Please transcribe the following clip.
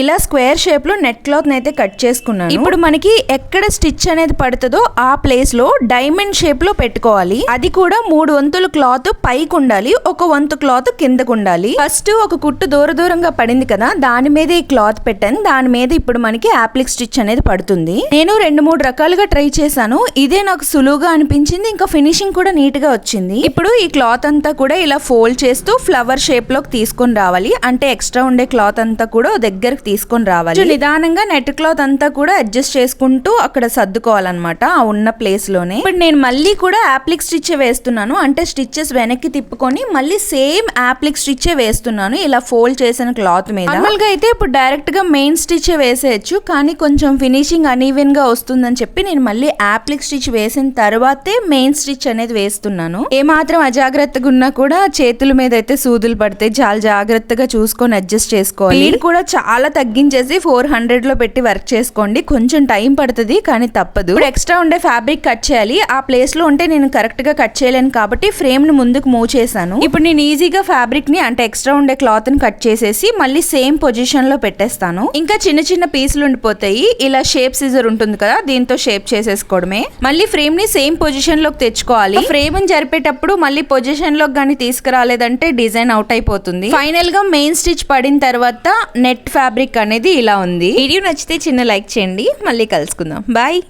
ఇలా స్క్వేర్ షేప్లో net cloth అయితే కట్ చేసుకున్నాను. ఇప్పుడు మనకి ఎక్కడ స్టిచ్ అనేది పడుతుందో ఆ ప్లేస్లో డైమండ్ షేప్లో పెట్టుకోవాలి. అది కూడా మూడు వంతుల క్లాత్ పైకి ఉండాలి ఒక వంతు క్లాత్ కిందకు ఉండాలి. ఫస్ట్ ఒక కుట్టు దూర దూరంగా పడింది కదా దాని మీద ఈ క్లాత్ పెట్టాను. దాని మీద ఇప్పుడు మనకి యాప్లిక్ స్టిచ్ అనేది పడుతుంది. నేను రెండు మూడు రకాలుగా ట్రై చేశాను. ఇదే నాకు సులువుగా అనిపించింది ఇంకా ఫినిషింగ్ కూడా నీట్గా వచ్చింది. ఇప్పుడు ఈ క్లాత్ అంతా కూడా ఇలా ఫోల్డ్ చేస్తూ ఫ్లవర్ షేప్లోకి తీసుకొని రావాలి. అంటే ఎక్స్ట్రా ఉండే క్లాత్ అంతా కూడా దగ్గరకు తీసుకొని రావాలి. నిదానంగా నెట్ క్లాత్ అంతా కూడా అడ్జస్ట్ చేసుకుంటూ అక్కడ సర్దుకోవాలన్నమాట ఆ ఉన్న ప్లేస్లోనే. ఇప్పుడు నేను మళ్ళీ కూడా యాప్లిక్ స్టిచ్ వేస్తున్నాను. అంటే స్టిచ్చెస్ వెనక్కి తిప్పుకొని మళ్ళీ సేమ్ యాప్లిక్ స్టిచ్ వేస్తున్నాను. ఇలా ఫోల్డ్ చేసిన క్లాత్ మీద. నార్మల్గా అయితే ఇప్పుడు డైరెక్ట్గా మెయిన్ స్టిచ్ వేసేయచ్చు. కానీ కొంచెం ఫినిషింగ్ అన్ఈవెన్గా వస్తుందని చెప్పి నేను మళ్ళీ యాప్లిక్ స్టిచ్ వేసిన తర్వాతే మెయిన్ స్టిచ్ అనేది వేస్తున్నాను. ఏ మాత్రం అజాగ్రత్తగా ఉన్నా కూడా చేతుల మీద అయితే సూదులు పడితే చాలా జాగ్రత్తగా చూసుకొని అడ్జస్ట్ చేసుకోవాలి. కూడా చాలా తగ్గించేసి ఫోర్ హండ్రెడ్లో పెట్టి వర్క్ చేసుకోండి. కొంచెం టైం పడుతుంది కానీ తప్పదు. ఇప్పుడు ఎక్స్ట్రా ఉండే ఫ్యాబ్రిక్ కట్ చేయాలి. ఆ ప్లేస్లో ఉంటే నేను కరెక్ట్గా కట్ చేయలేను కాబట్టి ఫ్రేమ్ని ముందుకు మూవ్ చేశాను. ఇప్పుడు నేను ఈజీగా ఫ్యాబ్రిక్ని అంటే ఎక్స్ట్రా ఉండే క్లాత్ని కట్ చేసేసి మళ్ళీ సేమ్ పొజిషన్లో పెట్టేస్తాను. ఇంకా చిన్న చిన్న పీసులు ఉండిపోతాయి. ఇలా షేప్ సీజర్ ఉంటుంది కదా దీంతో షేప్ చేసేసుకోవడమే. మళ్ళీ ఫ్రేమ్ని సేమ్ పొజిషన్లోకి తెచ్చుకోవాలి. ఫ్రేమ్ని జరిపేటప్పుడు మళ్ళీ పొజిషన్లోకి కానీ తీసుకురాలేదంటే డిజైన్ అవుట్ అయిపోతుంది. ఫైనల్గా మెయిన్ స్టిచ్ పడిన తర్వాత నెట్ ఫ్యాబ్రిక్ ఫ్యాబ్రిక్ అనేది ఇలా ఉంది. వీడియో నచ్చితే చిన్న లైక్ చేయండి. మళ్ళీ కలుసుకుందాం. బాయ్